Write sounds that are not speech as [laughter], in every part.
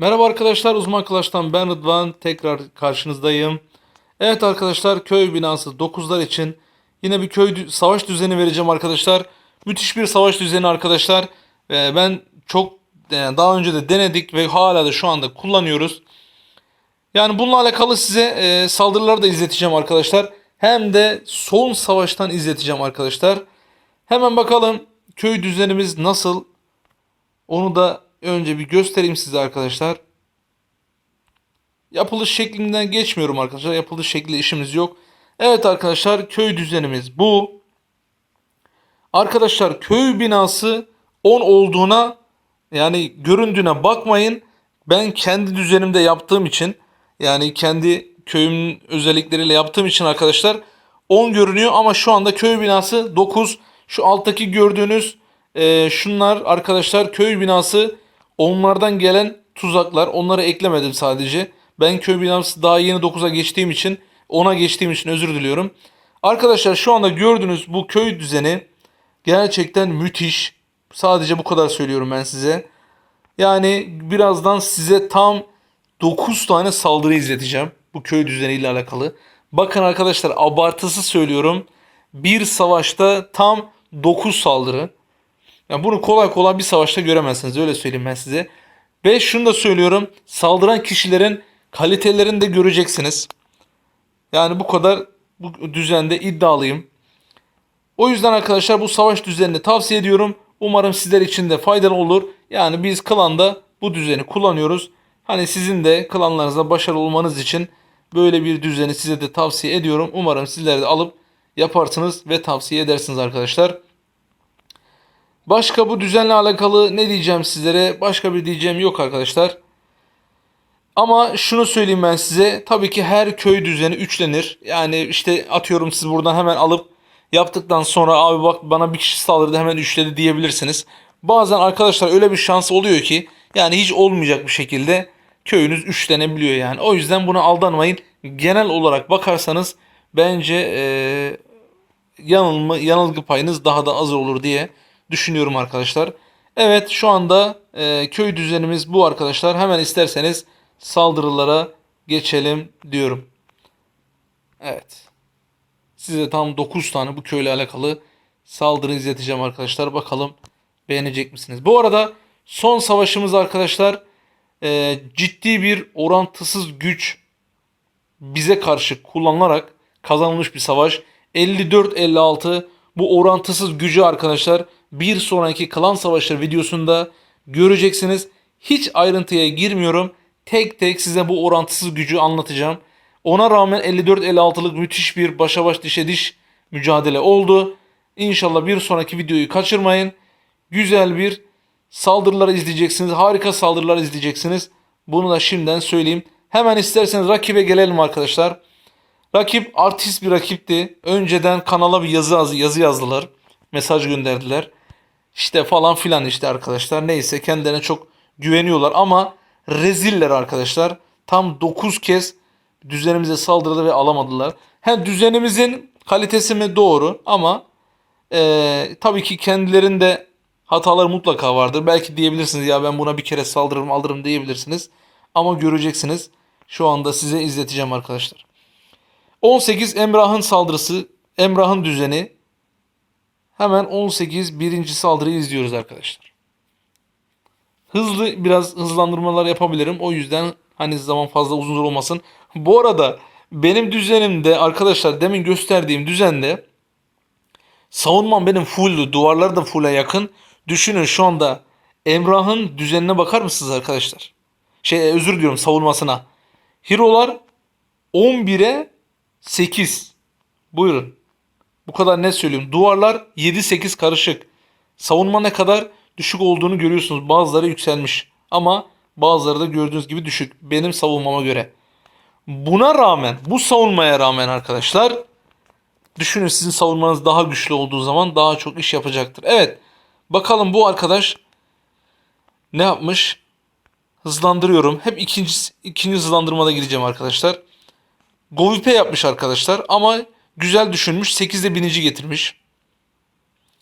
Merhaba arkadaşlar Uzman Kılaç'tan ben Rıdvan tekrar karşınızdayım. Evet arkadaşlar köy binası 9'lar için yine bir köy savaş düzeni vereceğim arkadaşlar. Müthiş bir savaş düzeni arkadaşlar. Ee, ben çok yani daha önce de denedik ve hala da şu anda kullanıyoruz. Yani bununla alakalı size e, saldırıları da izleteceğim arkadaşlar. Hem de son savaştan izleteceğim arkadaşlar. Hemen bakalım köy düzenimiz nasıl onu da önce bir göstereyim size arkadaşlar. Yapılış şeklinden geçmiyorum arkadaşlar. Yapılış şekli işimiz yok. Evet arkadaşlar köy düzenimiz bu. Arkadaşlar köy binası 10 olduğuna yani göründüğüne bakmayın. Ben kendi düzenimde yaptığım için yani kendi köyümün özellikleriyle yaptığım için arkadaşlar 10 görünüyor ama şu anda köy binası 9. Şu alttaki gördüğünüz e, şunlar arkadaşlar köy binası onlardan gelen tuzaklar. Onları eklemedim sadece. Ben köy binası daha yeni 9'a geçtiğim için 10'a geçtiğim için özür diliyorum. Arkadaşlar şu anda gördüğünüz bu köy düzeni gerçekten müthiş. Sadece bu kadar söylüyorum ben size. Yani birazdan size tam 9 tane saldırı izleteceğim bu köy düzeniyle alakalı. Bakın arkadaşlar abartısı söylüyorum. Bir savaşta tam 9 saldırı. Yani bunu kolay kolay bir savaşta göremezsiniz öyle söyleyeyim ben size. Ve şunu da söylüyorum. Saldıran kişilerin kalitelerini de göreceksiniz. Yani bu kadar bu düzende iddialıyım. O yüzden arkadaşlar bu savaş düzenini tavsiye ediyorum. Umarım sizler için de faydalı olur. Yani biz klanda bu düzeni kullanıyoruz. Hani sizin de klanlarınızda başarılı olmanız için böyle bir düzeni size de tavsiye ediyorum. Umarım sizler de alıp yaparsınız ve tavsiye edersiniz arkadaşlar. Başka bu düzenle alakalı ne diyeceğim sizlere? Başka bir diyeceğim yok arkadaşlar. Ama şunu söyleyeyim ben size. Tabii ki her köy düzeni üçlenir. Yani işte atıyorum siz buradan hemen alıp yaptıktan sonra abi bak bana bir kişi saldırdı hemen üçledi diyebilirsiniz. Bazen arkadaşlar öyle bir şans oluyor ki yani hiç olmayacak bir şekilde köyünüz üçlenebiliyor yani. O yüzden buna aldanmayın. Genel olarak bakarsanız bence eee yanılma, yanılgı payınız daha da az olur diye düşünüyorum arkadaşlar. Evet şu anda e, köy düzenimiz bu arkadaşlar. Hemen isterseniz saldırılara geçelim diyorum. Evet. Size tam 9 tane bu köyle alakalı saldırı izleteceğim arkadaşlar. Bakalım beğenecek misiniz? Bu arada son savaşımız arkadaşlar e, ciddi bir orantısız güç bize karşı kullanılarak kazanılmış bir savaş. 54-56 bu orantısız gücü arkadaşlar bir sonraki klan savaşları videosunda göreceksiniz. Hiç ayrıntıya girmiyorum. Tek tek size bu orantısız gücü anlatacağım. Ona rağmen 54-56'lık müthiş bir başa baş dişe diş mücadele oldu. İnşallah bir sonraki videoyu kaçırmayın. Güzel bir saldırılar izleyeceksiniz. Harika saldırılar izleyeceksiniz. Bunu da şimdiden söyleyeyim. Hemen isterseniz rakibe gelelim arkadaşlar. Rakip artist bir rakipti. Önceden kanala bir yazı yazı yazdılar. Mesaj gönderdiler. İşte falan filan işte arkadaşlar. Neyse kendilerine çok güveniyorlar ama reziller arkadaşlar. Tam 9 kez düzenimize saldırdı ve alamadılar. Hem düzenimizin kalitesi mi doğru ama eee, tabii ki kendilerinde hatalar mutlaka vardır. Belki diyebilirsiniz ya ben buna bir kere saldırırım alırım diyebilirsiniz. Ama göreceksiniz. Şu anda size izleteceğim arkadaşlar. 18 Emrah'ın saldırısı, Emrah'ın düzeni. Hemen 18 birinci saldırıyı izliyoruz arkadaşlar. Hızlı biraz hızlandırmalar yapabilirim. O yüzden hani zaman fazla uzun olmasın. Bu arada benim düzenimde arkadaşlar demin gösterdiğim düzende savunmam benim fulldü. Duvarlar da full'e yakın. Düşünün şu anda Emrah'ın düzenine bakar mısınız arkadaşlar? Şey özür diliyorum savunmasına. Hero'lar 11'e 8. Buyurun. Bu kadar net söyleyeyim. Duvarlar 7-8 karışık. Savunma ne kadar düşük olduğunu görüyorsunuz. Bazıları yükselmiş. Ama bazıları da gördüğünüz gibi düşük. Benim savunmama göre. Buna rağmen, bu savunmaya rağmen arkadaşlar düşünün sizin savunmanız daha güçlü olduğu zaman daha çok iş yapacaktır. Evet. Bakalım bu arkadaş ne yapmış? Hızlandırıyorum. Hep ikinci, ikinci hızlandırmada gideceğim arkadaşlar. Govipe yapmış arkadaşlar ama güzel düşünmüş. 8'de binici getirmiş.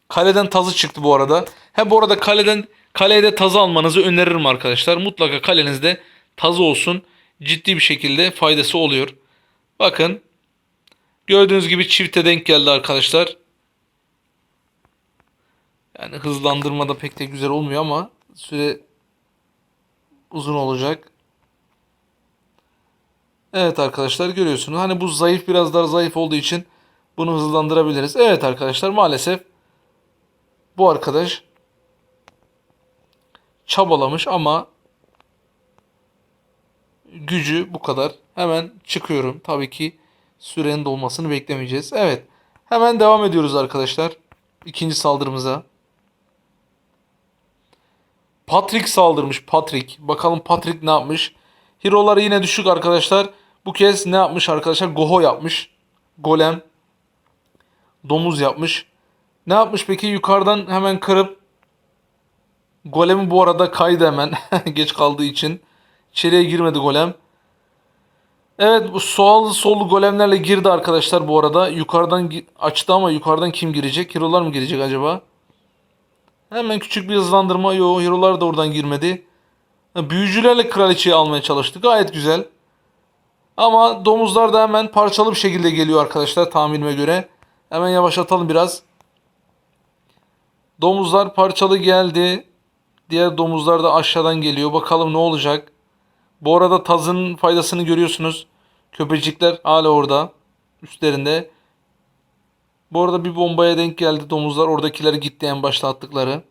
Kaleden tazı çıktı bu arada. He bu arada kaleden kaleye de tazı almanızı öneririm arkadaşlar. Mutlaka kalenizde tazı olsun. Ciddi bir şekilde faydası oluyor. Bakın. Gördüğünüz gibi çifte denk geldi arkadaşlar. Yani hızlandırmada pek de güzel olmuyor ama süre uzun olacak. Evet arkadaşlar görüyorsunuz. Hani bu zayıf biraz daha zayıf olduğu için bunu hızlandırabiliriz. Evet arkadaşlar maalesef bu arkadaş çabalamış ama gücü bu kadar. Hemen çıkıyorum. Tabii ki sürenin dolmasını beklemeyeceğiz. Evet. Hemen devam ediyoruz arkadaşlar. İkinci saldırımıza. Patrick saldırmış. Patrick. Bakalım Patrick ne yapmış? Hero'ları yine düşük arkadaşlar. Bu kez ne yapmış arkadaşlar? Goho yapmış. Golem. Domuz yapmış. Ne yapmış peki? Yukarıdan hemen kırıp Golemi bu arada kaydı hemen. [laughs] Geç kaldığı için. İçeriye girmedi golem. Evet bu sollu sollu golemlerle girdi arkadaşlar bu arada. Yukarıdan açtı ama yukarıdan kim girecek? Hero'lar mı girecek acaba? Hemen küçük bir hızlandırma. Yo hero'lar da oradan girmedi. Büyücülerle kraliçeyi almaya çalıştı. Gayet güzel. Ama domuzlar da hemen parçalı bir şekilde geliyor arkadaşlar tahminime göre. Hemen yavaşlatalım biraz. Domuzlar parçalı geldi. Diğer domuzlar da aşağıdan geliyor. Bakalım ne olacak. Bu arada tazın faydasını görüyorsunuz. Köpecikler hala orada. Üstlerinde. Bu arada bir bombaya denk geldi domuzlar. Oradakiler gitti en başta attıkları.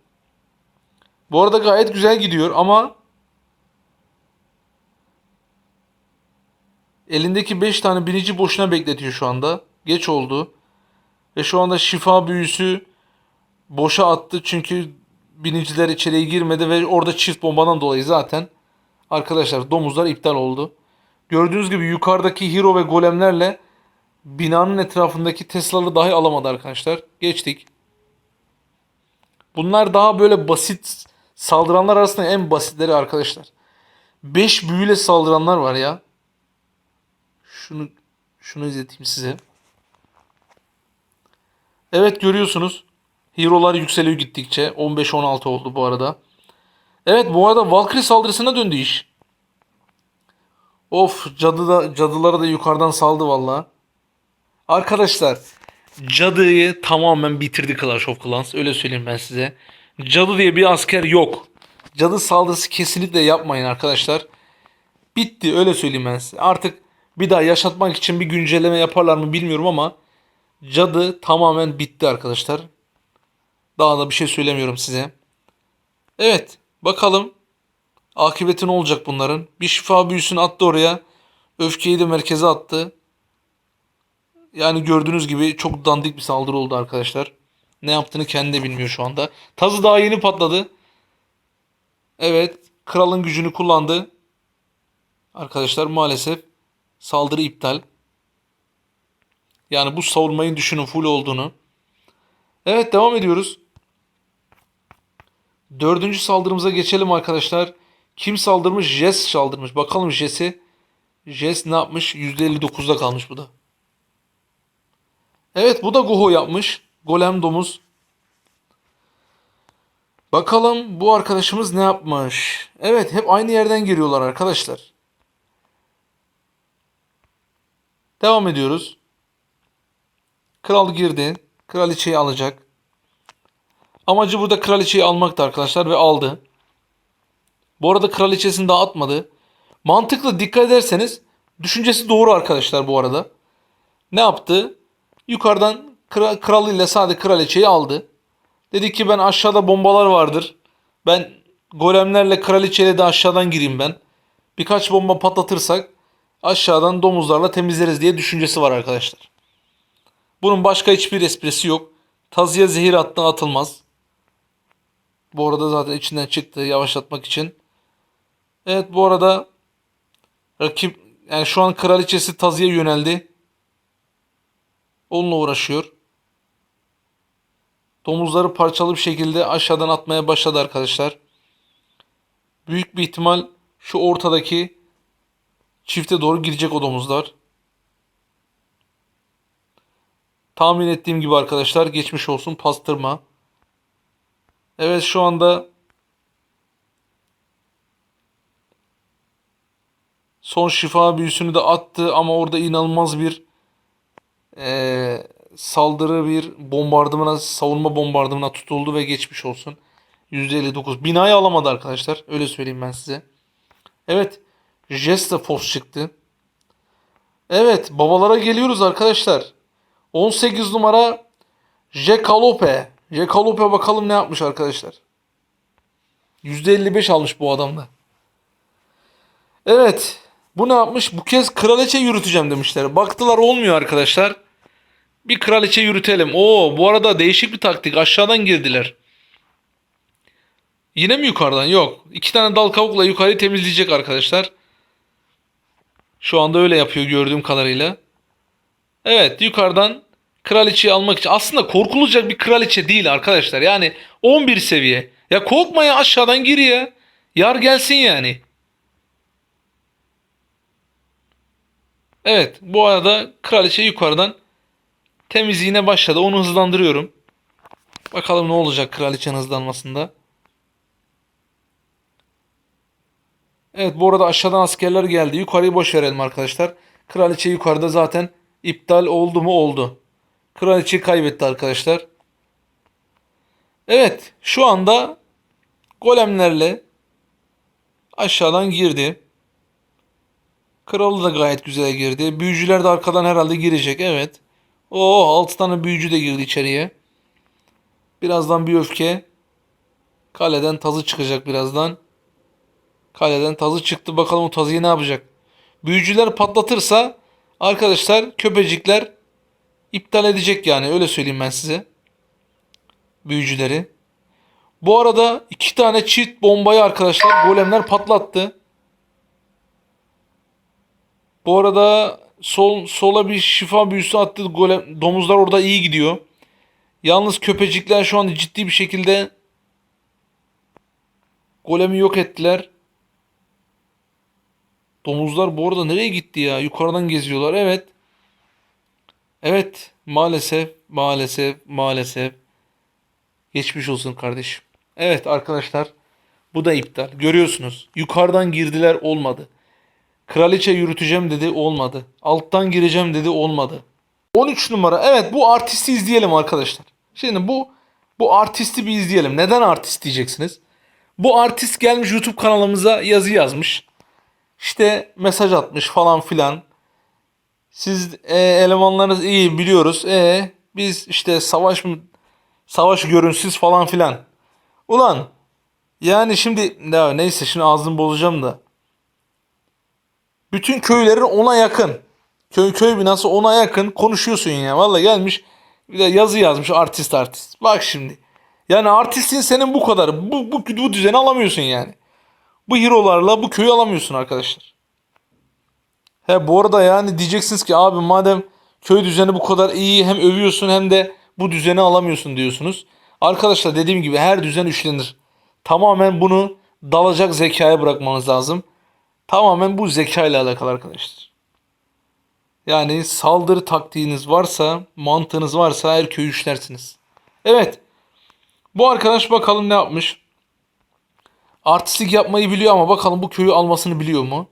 Bu arada gayet güzel gidiyor ama elindeki 5 tane binici boşuna bekletiyor şu anda. Geç oldu. Ve şu anda şifa büyüsü boşa attı çünkü biniciler içeriye girmedi ve orada çift bombadan dolayı zaten arkadaşlar domuzlar iptal oldu. Gördüğünüz gibi yukarıdaki hero ve golemlerle binanın etrafındaki Tesla'lı dahi alamadı arkadaşlar. Geçtik. Bunlar daha böyle basit saldıranlar arasında en basitleri arkadaşlar. 5 büyüyle saldıranlar var ya. Şunu şunu izleteyim size. Evet görüyorsunuz. Hero'lar yükseliyor gittikçe. 15-16 oldu bu arada. Evet bu arada Valkyrie saldırısına döndü iş. Of cadı da, cadıları da yukarıdan saldı valla. Arkadaşlar cadıyı tamamen bitirdi Clash of Clans. Öyle söyleyeyim ben size. Cadı diye bir asker yok. Cadı saldırısı kesinlikle yapmayın arkadaşlar. Bitti öyle söyleyeyim ben size. Artık bir daha yaşatmak için bir güncelleme yaparlar mı bilmiyorum ama cadı tamamen bitti arkadaşlar. Daha da bir şey söylemiyorum size. Evet bakalım akıbeti ne olacak bunların. Bir şifa büyüsünü attı oraya. Öfkeyi de merkeze attı. Yani gördüğünüz gibi çok dandik bir saldırı oldu arkadaşlar. Ne yaptığını kendi de bilmiyor şu anda. Tazı daha yeni patladı. Evet. Kralın gücünü kullandı. Arkadaşlar maalesef saldırı iptal. Yani bu savunmayı düşünün full olduğunu. Evet devam ediyoruz. Dördüncü saldırımıza geçelim arkadaşlar. Kim saldırmış? Jess saldırmış. Bakalım Jess'i. Jess ne yapmış? %59'da kalmış bu da. Evet bu da Goho yapmış. Golem domuz. Bakalım bu arkadaşımız ne yapmış? Evet hep aynı yerden giriyorlar arkadaşlar. Devam ediyoruz. Kral girdi. Kraliçeyi alacak. Amacı burada kraliçeyi almaktı arkadaşlar ve aldı. Bu arada kraliçesini daha atmadı. Mantıklı dikkat ederseniz düşüncesi doğru arkadaşlar bu arada. Ne yaptı? Yukarıdan kra kralıyla sade kraliçeyi aldı. Dedi ki ben aşağıda bombalar vardır. Ben golemlerle kraliçeyle de aşağıdan gireyim ben. Birkaç bomba patlatırsak aşağıdan domuzlarla temizleriz diye düşüncesi var arkadaşlar. Bunun başka hiçbir esprisi yok. Tazıya zehir attı atılmaz. Bu arada zaten içinden çıktı yavaşlatmak için. Evet bu arada rakip yani şu an kraliçesi Tazı'ya yöneldi. Onunla uğraşıyor. Domuzları parçalı bir şekilde aşağıdan atmaya başladı arkadaşlar. Büyük bir ihtimal şu ortadaki çifte doğru girecek o domuzlar. Tahmin ettiğim gibi arkadaşlar geçmiş olsun pastırma. Evet şu anda son şifa büyüsünü de attı ama orada inanılmaz bir eee, saldırı bir bombardımana savunma bombardımına tutuldu ve geçmiş olsun. %59. Binayı alamadı arkadaşlar. Öyle söyleyeyim ben size. Evet. Jestafos çıktı. Evet. Babalara geliyoruz arkadaşlar. 18 numara Jekalope. Jekalope bakalım ne yapmış arkadaşlar. %55 almış bu adam da. Evet. Bu ne yapmış? Bu kez kraliçe yürüteceğim demişler. Baktılar olmuyor arkadaşlar. Bir kraliçe yürütelim. Oo bu arada değişik bir taktik. Aşağıdan girdiler. Yine mi yukarıdan? Yok. İki tane dal kavukla yukarıyı temizleyecek arkadaşlar. Şu anda öyle yapıyor gördüğüm kadarıyla. Evet yukarıdan kraliçeyi almak için. Aslında korkulacak bir kraliçe değil arkadaşlar. Yani 11 seviye. Ya korkmaya aşağıdan gir ya. Yar gelsin yani. Evet bu arada kraliçe yukarıdan temizliğine başladı. Onu hızlandırıyorum. Bakalım ne olacak kraliçenin hızlanmasında. Evet bu arada aşağıdan askerler geldi. Yukarıyı boş verelim arkadaşlar. Kraliçe yukarıda zaten iptal oldu mu oldu. Kraliçeyi kaybetti arkadaşlar. Evet şu anda golemlerle aşağıdan girdi. Kralı da gayet güzel girdi. Büyücüler de arkadan herhalde girecek. Evet. Oo 6 tane büyücü de girdi içeriye. Birazdan bir öfke. Kaleden tazı çıkacak birazdan. Kaleden tazı çıktı. Bakalım o tazıyı ne yapacak? Büyücüler patlatırsa arkadaşlar köpecikler iptal edecek yani. Öyle söyleyeyim ben size. Büyücüleri. Bu arada iki tane çift bombayı arkadaşlar golemler patlattı. Bu arada sol sola bir şifa büyüsü attı. Golem, domuzlar orada iyi gidiyor. Yalnız köpecikler şu anda ciddi bir şekilde golemi yok ettiler. Domuzlar bu arada nereye gitti ya? Yukarıdan geziyorlar. Evet. Evet. Maalesef, maalesef, maalesef. Geçmiş olsun kardeşim. Evet arkadaşlar. Bu da iptal. Görüyorsunuz. Yukarıdan girdiler olmadı. Kraliçe yürüteceğim dedi olmadı. Alttan gireceğim dedi olmadı. 13 numara. Evet bu artisti izleyelim arkadaşlar. Şimdi bu bu artisti bir izleyelim. Neden artist diyeceksiniz? Bu artist gelmiş YouTube kanalımıza yazı yazmış. İşte mesaj atmış falan filan. Siz e, elemanlarınız iyi biliyoruz. E biz işte savaş mı savaş görünsüz falan filan. Ulan yani şimdi ya neyse şimdi ağzımı bozacağım da. Bütün köylerin ona yakın. Köy köy binası ona yakın konuşuyorsun ya. Vallahi gelmiş bir de yazı yazmış artist artist. Bak şimdi. Yani artistin senin bu kadar. Bu, bu, bu düzeni alamıyorsun yani. Bu hero'larla bu köyü alamıyorsun arkadaşlar. He bu arada yani diyeceksiniz ki abi madem köy düzeni bu kadar iyi hem övüyorsun hem de bu düzeni alamıyorsun diyorsunuz. Arkadaşlar dediğim gibi her düzen üçlenir. Tamamen bunu dalacak zekaya bırakmanız lazım. Tamamen bu zeka ile alakalı arkadaşlar. Yani saldırı taktiğiniz varsa, mantığınız varsa her köyü üçlersiniz. Evet. Bu arkadaş bakalım ne yapmış. Artistik yapmayı biliyor ama bakalım bu köyü almasını biliyor mu?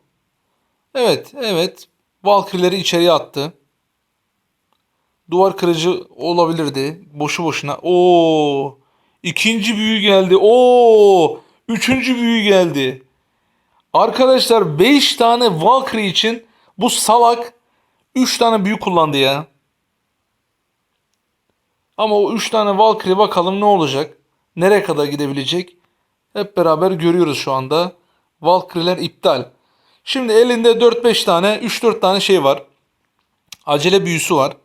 Evet, evet. Valkyrie'leri içeriye attı. Duvar kırıcı olabilirdi. Boşu boşuna. Oo! İkinci büyü geldi. Oo! Üçüncü büyü geldi. Arkadaşlar 5 tane Valkyrie için bu salak 3 tane büyü kullandı ya. Ama o 3 tane Valkyrie bakalım ne olacak? Nereye kadar gidebilecek? Hep beraber görüyoruz şu anda. Valkyrie'ler iptal. Şimdi elinde 4-5 tane, 3-4 tane şey var. Acele büyüsü var.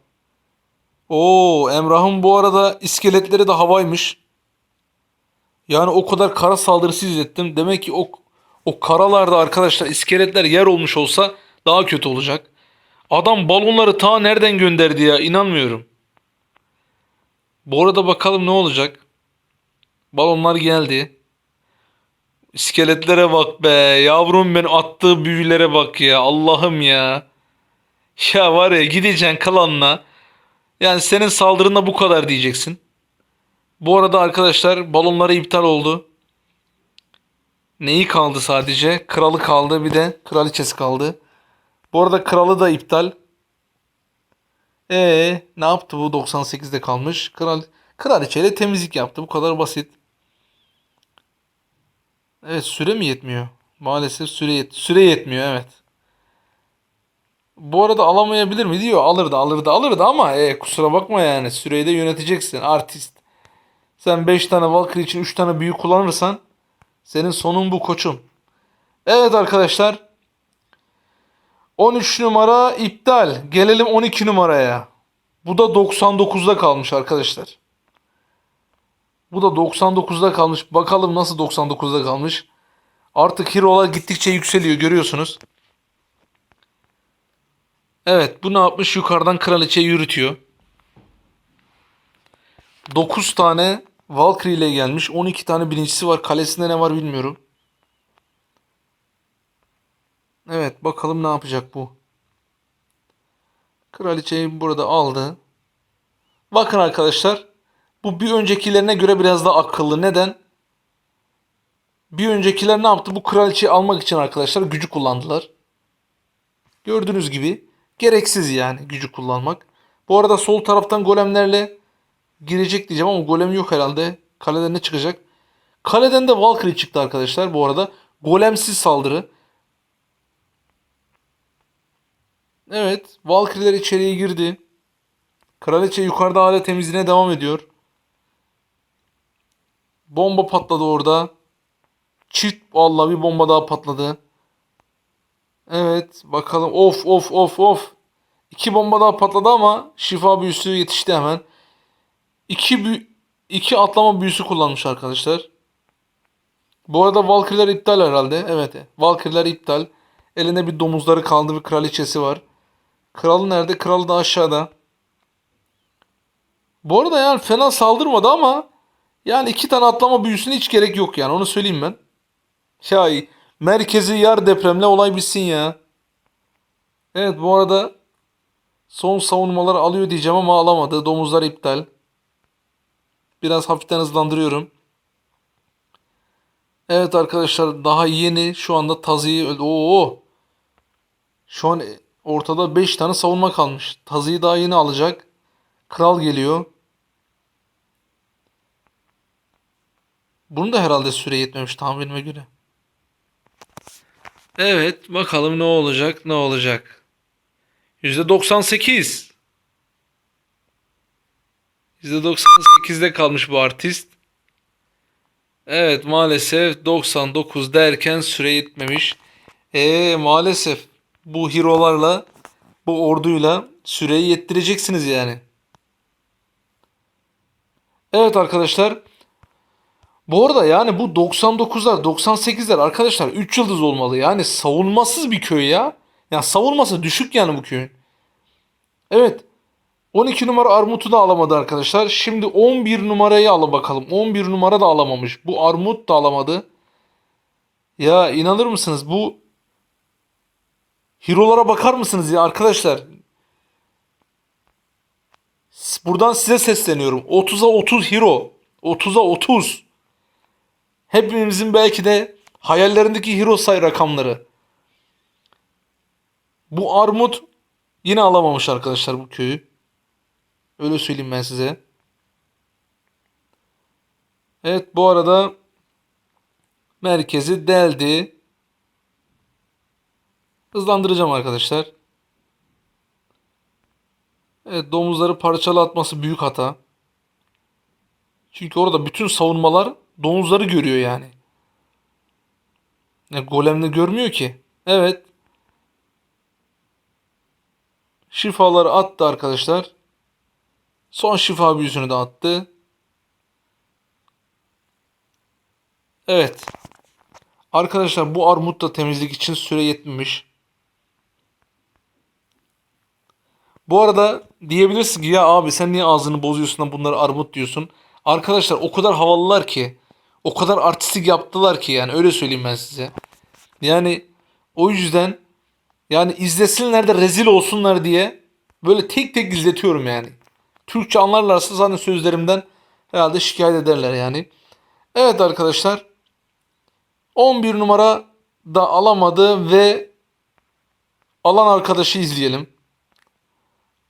Oo, Emrah'ın bu arada iskeletleri de havaymış. Yani o kadar kara saldırısı izlettim. Demek ki o o karalarda arkadaşlar iskeletler yer olmuş olsa daha kötü olacak. Adam balonları ta nereden gönderdi ya inanmıyorum. Bu arada bakalım ne olacak. Balonlar geldi. İskeletlere bak be. Yavrum ben attığı büyülere bak ya. Allah'ım ya. Ya var ya gideceksin kalanla. Yani senin saldırında bu kadar diyeceksin. Bu arada arkadaşlar balonları iptal oldu. Neyi kaldı sadece? Kralı kaldı bir de kraliçesi kaldı. Bu arada kralı da iptal. Ee, ne yaptı bu 98'de kalmış? Kral kraliçeyle temizlik yaptı. Bu kadar basit. Evet süre mi yetmiyor? Maalesef süre yet süre yetmiyor evet. Bu arada alamayabilir mi diyor. Alırdı alırdı alırdı ama e, kusura bakma yani süreyi de yöneteceksin artist. Sen 5 tane Valkyrie için 3 tane büyü kullanırsan senin sonun bu koçum. Evet arkadaşlar. 13 numara iptal. Gelelim 12 numaraya. Bu da 99'da kalmış arkadaşlar. Bu da 99'da kalmış. Bakalım nasıl 99'da kalmış. Artık hero'lar gittikçe yükseliyor görüyorsunuz. Evet bu ne yapmış? Yukarıdan kraliçeyi yürütüyor. 9 tane Valkyrie ile gelmiş. 12 tane birincisi var. Kalesinde ne var bilmiyorum. Evet bakalım ne yapacak bu. Kraliçeyi burada aldı. Bakın arkadaşlar. Bu bir öncekilerine göre biraz daha akıllı. Neden? Bir öncekiler ne yaptı? Bu kraliçeyi almak için arkadaşlar gücü kullandılar. Gördüğünüz gibi gereksiz yani gücü kullanmak. Bu arada sol taraftan golemlerle girecek diyeceğim ama golem yok herhalde. Kaleden ne çıkacak? Kaleden de Valkyrie çıktı arkadaşlar bu arada. Golemsiz saldırı. Evet. Valkyrie'ler içeriye girdi. Kraliçe yukarıda hala temizliğine devam ediyor. Bomba patladı orada. Çift vallahi bir bomba daha patladı. Evet bakalım. Of of of of. İki bomba daha patladı ama şifa büyüsü yetişti hemen. İki, büyü, iki atlama büyüsü kullanmış arkadaşlar. Bu arada Valkyrie'ler iptal herhalde. Evet. Valkyrie'ler iptal. Elinde bir domuzları kaldı. Bir kraliçesi var. Kralı nerede? Kralı da aşağıda. Bu arada yani fena saldırmadı ama yani iki tane atlama büyüsüne hiç gerek yok yani. Onu söyleyeyim ben. Ya merkezi yer depremle olay bitsin ya. Evet bu arada son savunmaları alıyor diyeceğim ama alamadı. Domuzlar iptal. Biraz hafiften hızlandırıyorum. Evet arkadaşlar daha yeni şu anda Tazi'yi öldü. Oo. Şu an ortada 5 tane savunma kalmış. Tazi'yi daha yeni alacak. Kral geliyor. Bunun da herhalde süre yetmemiş tahminime göre. Evet bakalım ne olacak ne olacak. %98. %98'de kalmış bu artist. Evet maalesef 99 derken süre yetmemiş. Eee maalesef bu hero'larla bu orduyla süreyi yettireceksiniz yani. Evet arkadaşlar. Bu arada yani bu 99'lar 98'ler arkadaşlar 3 yıldız olmalı. Yani savunmasız bir köy ya. Yani savunması düşük yani bu köyün. Evet. 12 numara Armut'u da alamadı arkadaşlar. Şimdi 11 numarayı ala bakalım. 11 numara da alamamış. Bu Armut da alamadı. Ya inanır mısınız bu Hero'lara bakar mısınız ya arkadaşlar? Buradan size sesleniyorum. 30'a 30 hero. 30'a 30. Hepimizin belki de hayallerindeki hero say rakamları. Bu Armut yine alamamış arkadaşlar bu köyü. Öyle söyleyeyim ben size. Evet bu arada merkezi deldi. Hızlandıracağım arkadaşlar. Evet domuzları parçalı atması büyük hata. Çünkü orada bütün savunmalar domuzları görüyor yani. Ne golemle görmüyor ki. Evet. Şifaları attı arkadaşlar. Son şifa büyüsünü de attı. Evet. Arkadaşlar bu armut da temizlik için süre yetmemiş. Bu arada diyebilirsin ki ya abi sen niye ağzını bozuyorsun da bunları armut diyorsun. Arkadaşlar o kadar havalılar ki o kadar artistik yaptılar ki yani öyle söyleyeyim ben size. Yani o yüzden yani izlesinler de rezil olsunlar diye böyle tek tek izletiyorum yani. Türkçe anlarlarsa zaten sözlerimden herhalde şikayet ederler yani. Evet arkadaşlar 11 numara da alamadı ve alan arkadaşı izleyelim.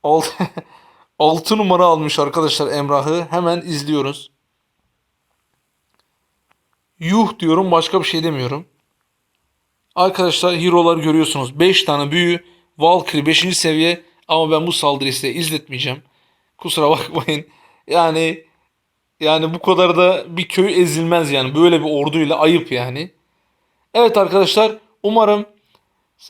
6, 6 [laughs] numara almış arkadaşlar Emrah'ı. Hemen izliyoruz. Yuh diyorum başka bir şey demiyorum. Arkadaşlar hero'lar görüyorsunuz. 5 tane büyü. Valkyrie 5. seviye. Ama ben bu saldırıyı size izletmeyeceğim. Kusura bakmayın. Yani yani bu kadar da bir köy ezilmez yani. Böyle bir orduyla ayıp yani. Evet arkadaşlar umarım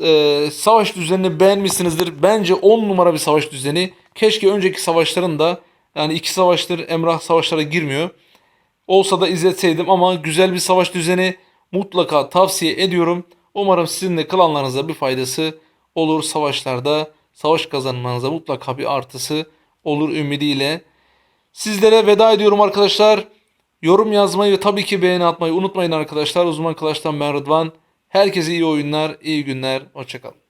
e, savaş düzenini beğenmişsinizdir. Bence 10 numara bir savaş düzeni. Keşke önceki savaşların da yani iki savaştır Emrah savaşlara girmiyor. Olsa da izletseydim ama güzel bir savaş düzeni mutlaka tavsiye ediyorum. Umarım sizin de klanlarınıza bir faydası olur savaşlarda. Savaş kazanmanıza mutlaka bir artısı olur ümidiyle. Sizlere veda ediyorum arkadaşlar. Yorum yazmayı ve tabii ki beğeni atmayı unutmayın arkadaşlar. Uzman Kılaç'tan ben Rıdvan. Herkese iyi oyunlar, iyi günler. Hoşçakalın.